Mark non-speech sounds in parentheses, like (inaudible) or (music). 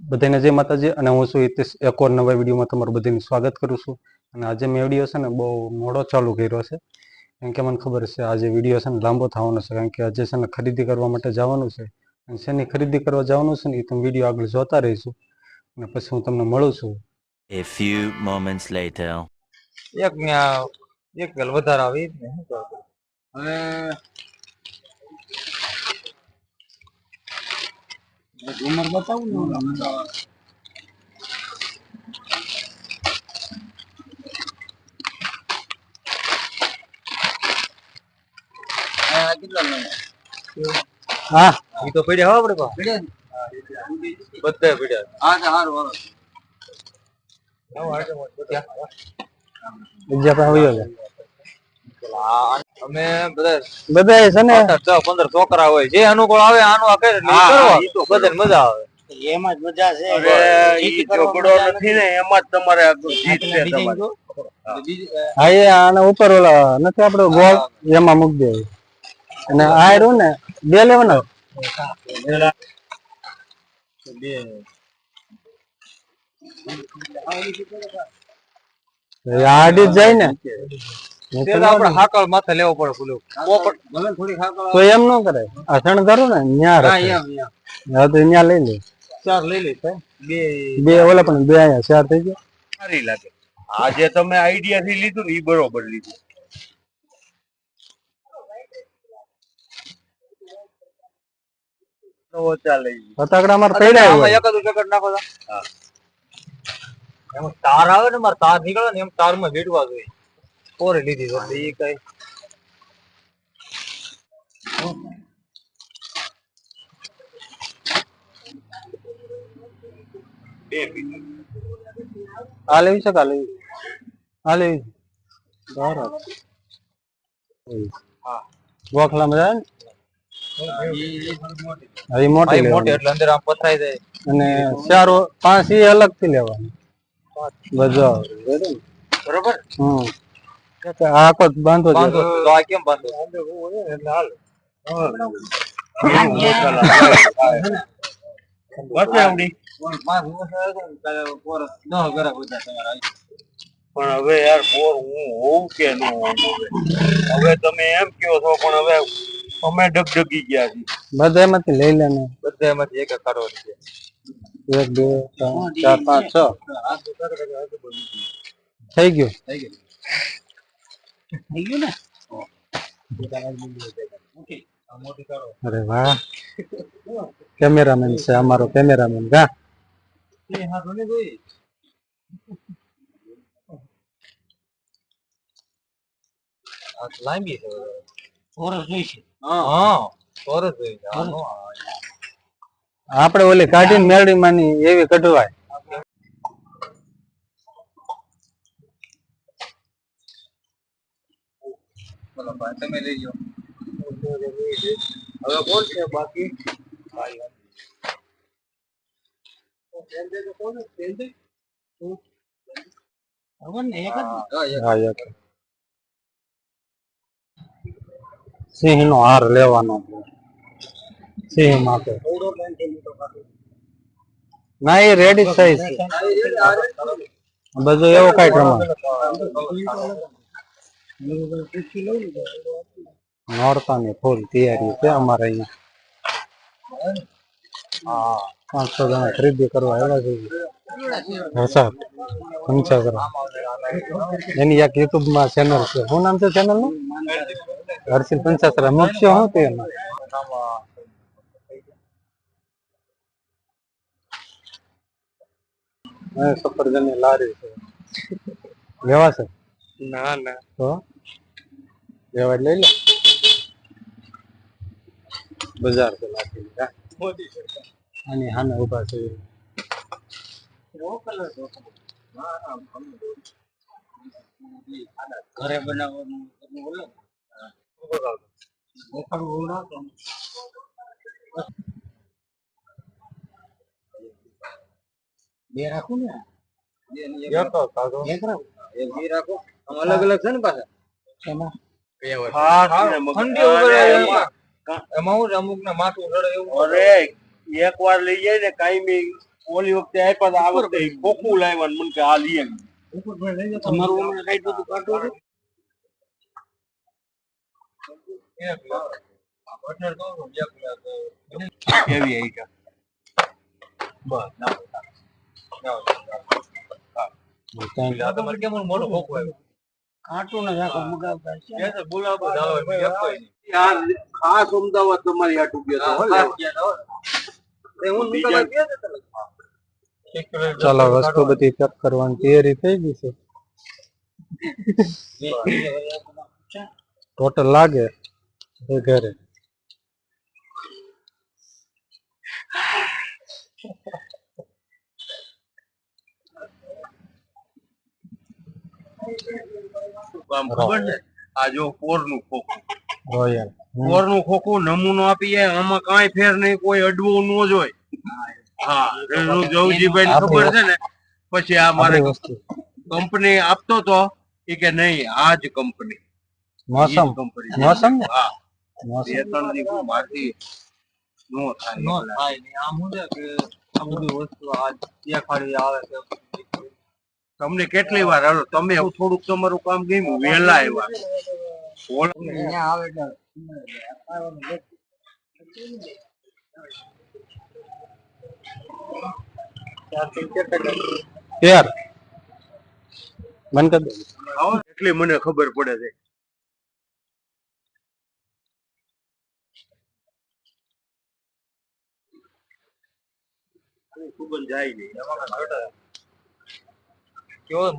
બધાને જય માતાજી અને હું છું હિતેશ. એક ઓર નવા વિડીયોમાં તમારું બધાનું સ્વાગત કરું છું. અને આજે મેં વીડિયો છે ને બહુ મોડો ચાલુ કર્યો છે. કેમ કે મને ખબર છે આજે વીડિયો છે ને લાંબો થવાનો છે. કારણ કે આજે છે ને ખરીદી કરવા માટે જવાનું છે. અને શેની ખરીદી કરવા જવાનું છે ને એ તમે વીડિયો આગળ જોતા રહીશું. અને પછી હું તમને મળું છું. A few moments later. એક મેં એક વધારે આવી. ઈ જ ને શું કરવું? હવે ઝુમર બતાવું ને હા ઈ તો પડ્યા હો આપણે પડ્યા બધા પડ્યા. હા હારું હારું. બીજા પાસે આવ્યો અમે બધા બધા છે ને? પંદર છોકરા હોય જે અનુકૂળ આવે આનું મજા આવે. એમાં જ મજા છે. નથી ને એમાં જ તમારે જીત છે design તમારે. જો. હા. એ આને ઉપર ઓલા નથી આપડે ગોળ? એમાં મૂકી દે. અને આ રહ્યું ને બે લેવાના? આડી જ જાય ને. હાકળ માથે લેવો પડે પેલું તો એમ ન કરે. આ કરો ને ન્યા હા. હા તો લઈ લે. ચાર લઈ લઈશ બે બે ઓલા પણ બે અહીંયા ચાર થઈ ગયા. સારી લાગે. આ જે તમે આઈડિયા થી લીધું ને ઈ બરોબર લીધું. તો ચાલે ઈ. ફટાકડા મારે પડ્યા હોય એકાદું પેકેટ નાખો તો. એમાં તાર આવે ને મારે તાર નીકળે ને એમ તારમાં વીડવા જોઈએ. પોરે લીધી તો એટલે ઈ કઈ. આ લેવી છે કે લેવી? આ લેવી બરાબર. ગોખલામાં જાય ને? હા, મોટી મોટી એટલે અંદર આમ પથરાઈ જાય. અને ચાર પાંચ એ અલગથી લેવાની બરોબર? હમ. આખો જ બાંધો બાંધો તો આ કેમ બાંધો એટલે હાલ. પણ હવે યાર બોર હું હોઉં કે ન હોઉં હવે? તમે એમ કહો છો પણ હવે અમે ડગડગી ગયા છીએ. બધા એમાંથી લઈ લે ને બધા એમાંથી એક કરો છે. એક બે ત્રણ ચાર પાંચ છ. થઈ ગયું. અરે વાહ. કેમેરામેન છે અમારો કેમેરામેન કા લાંબી છે હા. છે. આપણે ઓલી કાઢીને મેળવી માની એવી કઢવાય. ચલો ભાઈ તમે લઈ લો. હવે કોણ છે બાકી? ખબર ને એક જ હા એક સિંહ નો હાર લેવાનો છે. સિંહ માટે ના એ રેડી સાઈઝ બધું એવો કઈ પ્રમાણ નોરતાની ફૂલ તૈયારી છે અમારે અહીંયા હા પાંચસો જણા ખરીદી કરવા આવ્યા છે. એની એક યુટ્યુબમાં ચેનલ છે. શું નામ છે ચેનલનું? હર્ષિલ પંચાસરા મુખ્ય હું તે સફરજનની લારી છે. લેવા છે ના ના. તો? લેવા લઈ લો. બજાર તો લાગી જા. આની સામે ઊભા છે. ઘરે બનાવવાનું તમે બોલો. બે રાખું ને? એક રાખું? અલગ અલગ છે ને પાછા? એમાં? એક વાર લઈ જાય ને કાયમી ઓલી વખતે આપ્યા હતા આ વખતે ખોખું લાવ્યા મને કે આ લઈ આવી. તમારું હમણાં કાંઈ બધું કાઢવું છે? કેવી આવી બસ, ના તમારે કેમ મોટું ખોખું આવ્યું? કાંટું ને રાખો મગાવતા છે. બોલાવો ચાલો, એમાં એકતોય નહીં. આ ખાસ અમદાવાદ તમારી ગયો હો. ગયા હતા કિલો ચાલો વસ્તુ બધી પેક કરવાની તૈયારી થઈ ગઈ છે. ટોટલ લાગે ઘરે (laughs) આમ ખબર છે આ જો પોરનું ખોખું. રોયલ ખોખું નમૂનો આપીએ આમાં કાંઈ ફેર નહીં કોઈ અડવું ન જોય હા જવજીભાઈ ખબર છે ને? પછી આ મારે કંપની આપતો તો એ કે નહીં આ જ કંપની. મોસમ. કંપની. મોસમ હા. બે ત્રણ દિવસ નો થાય. નો થાય આમ શું છે કે આ બધી વસ્તુ આ દેખાડી આવે છે તમને કેટલી વાર હાલો તમે થોડુંક તમારું કામ ગયું વહેલા આવ્યા. યાર કરી એટલી મને ખબર પડે છે. ખૂબ જાય નહીં. કેવો